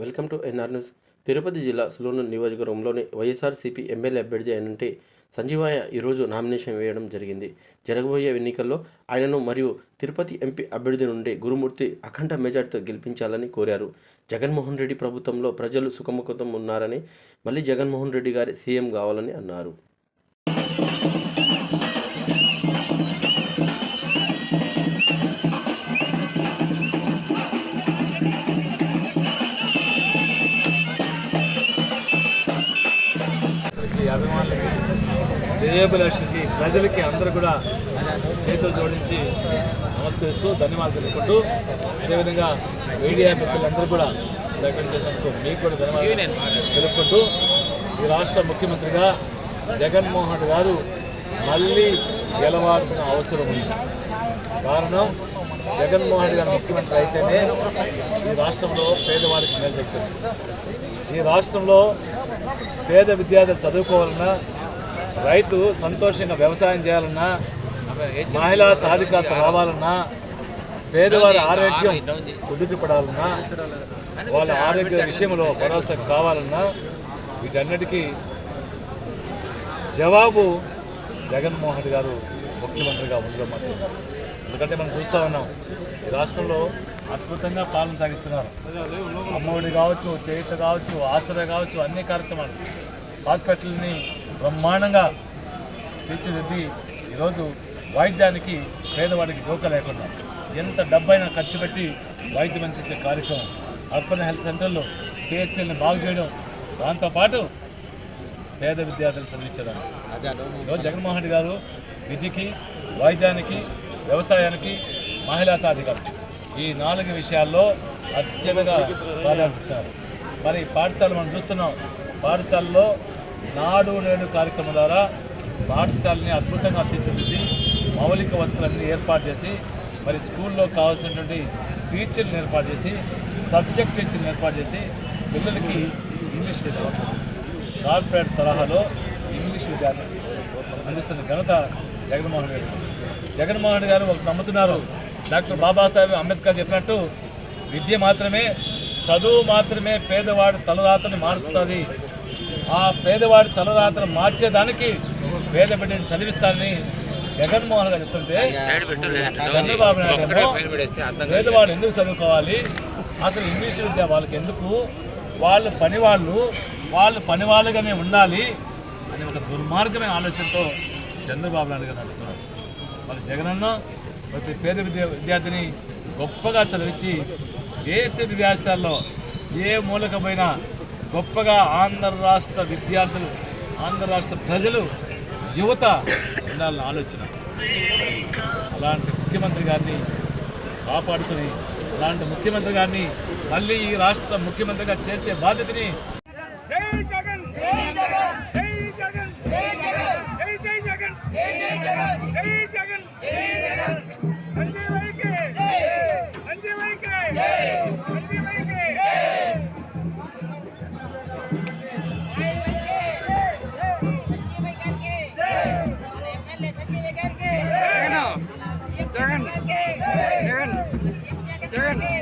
Welcome to NR news. Tirupati జిల్లా సులూరు నియోజకవర్గంలోని YSRCP MLA అభ్యర్థి అయినంటే సంజీవయ్య ఈరోజు నామినేషన్ వేయడం జరిగింది. జరగబోయే ఎన్నికల్లో ఆయనను మరియు తిరుపతి ఎంపీ అభ్యర్థి నుండి గురుమూర్తి అఖండ మెజార్టీతో గెలిపించాలని కోరారు. జగన్మోహన్ రెడ్డి ప్రభుత్వంలో ప్రజలు సుఖముఖతం ఉన్నారని మళ్ళీ జగన్మోహన్ రెడ్డి గారి సీఎం కావాలని అన్నారు. అభిమానులకి శ్రేయభిలాషులకి ప్రజలకి అందరూ కూడా చేతులు జోడించి నమస్కరిస్తూ ధన్యవాదాలు తెలుపుకుంటూ అదేవిధంగా మీడియా మిత్రులందరూ కూడా సహకరణ చేసినందుకు మీకు కూడా ధన్యవాదాలు తెలుపుకుంటూ ఈ రాష్ట్ర ముఖ్యమంత్రిగా జగన్మోహన్ గారు మళ్ళీ గెలవాల్సిన అవసరం ఉంది. కారణం జగన్మోహన్ గారు ముఖ్యమంత్రి అయితేనే ఈ రాష్ట్రంలో పేదవారికి మేలు చెప్తుంది ఈ రాష్ట్రంలో పేద విద్యార్థులు చదువుకోవాలన్నా రైతు సంతోషంగా వ్యవసాయం చేయాలన్నా మహిళా సాధికారత రావాలన్నా పేదవారి ఆరోగ్యం కుదుటిపడాలన్నా వాళ్ళ ఆరోగ్య విషయంలో భరోసా కావాలన్నా వీటన్నిటికీ జవాబు జగన్మోహన్ రెడ్డి గారు ముఖ్యమంత్రిగా ఉండడం మాత్రం ఎందుకంటే మనం చూస్తూ ఉన్నాం ఈ రాష్ట్రంలో అద్భుతంగా పాలన సాగిస్తున్నారు. అమ్మఒడి కావచ్చు చేయుత కావచ్చు ఆసరా కావచ్చు అన్ని కార్యక్రమాలు. హాస్పిటల్ని బ్రహ్మాండంగా తీర్చిదిద్ది ఈరోజు వైద్యానికి పేదవాడికి డోక లేకుండా ఎంత డబ్బైనా ఖర్చు పెట్టి వైద్యం అందించే కార్యక్రమం. అర్బన్ హెల్త్ సెంటర్లో పిహెచ్ఎల్ని బాగు చేయడం దాంతోపాటు పేద విద్యార్థులు చదివించడం ఈరోజు జగన్మోహన్ రెడ్డి గారు విధికి వైద్యానికి వ్యవసాయానికి మహిళా సాధికారం ఈ నాలుగు విషయాల్లో అత్యంతగా ప్రాధాన్యతిస్తారు మరి పాఠశాల మనం చూస్తున్నాం పాఠశాలలో నాడు నేడు కార్యక్రమం ద్వారా పాఠశాలని అద్భుతంగా తీర్చిదిద్ది మౌలిక వసతులన్నీ ఏర్పాటు చేసి మరి స్కూల్లో కావాల్సినటువంటి టీచర్లను ఏర్పాటు చేసి సబ్జెక్ట్ టీచర్ని ఏర్పాటు చేసి పిల్లలకి ఇంగ్లీష్ విద్య కార్పొరేట్ తరహాలో ఇంగ్లీష్ విద్యార్థి అందిస్తున్న ఘనత జగన్మోహన్ రెడ్డి జగన్మోహన్ రెడ్డి గారు ఒక నమ్ముతున్నారు. డాక్టర్ బాబాసాహెబ్ అంబేద్కర్ చెప్పినట్టు విద్య మాత్రమే చదువు మాత్రమే పేదవాడి తలరాతని మారుస్తుంది. ఆ పేదవాడి తలరాతను మార్చేదానికి పేద బిడ్డని చదివిస్తానని జగన్మోహన్ గారు చెప్తుంటే చంద్రబాబు నాయుడు పేదవాడు ఎందుకు చదువుకోవాలి? అసలు ఇంగ్లీష్ విద్య వాళ్ళకి ఎందుకు? వాళ్ళు పని వాళ్ళు వాళ్ళు పని వాళ్ళుగానే ఉండాలి అని ఒక దుర్మార్గమైన ఆలోచనతో చంద్రబాబు నాయుడు గారు నడుస్తున్నారు. మరి జగనన్న ప్రతి పేద విద్య విద్యార్థిని గొప్పగా చదివించి దేశ విదేశాల్లో ఏ మూలకమైన గొప్పగా ఆంధ్ర రాష్ట్ర విద్యార్థులు ఆంధ్ర రాష్ట్ర ప్రజలు యువత ఉండాలన్న ఆలోచన. అలాంటి ముఖ్యమంత్రి గారిని కాపాడుకుని అలాంటి ముఖ్యమంత్రి గారిని మళ్ళీ ఈ రాష్ట్ర ముఖ్యమంత్రిగా చేసే బాధ్యతని Darren! Darren! in.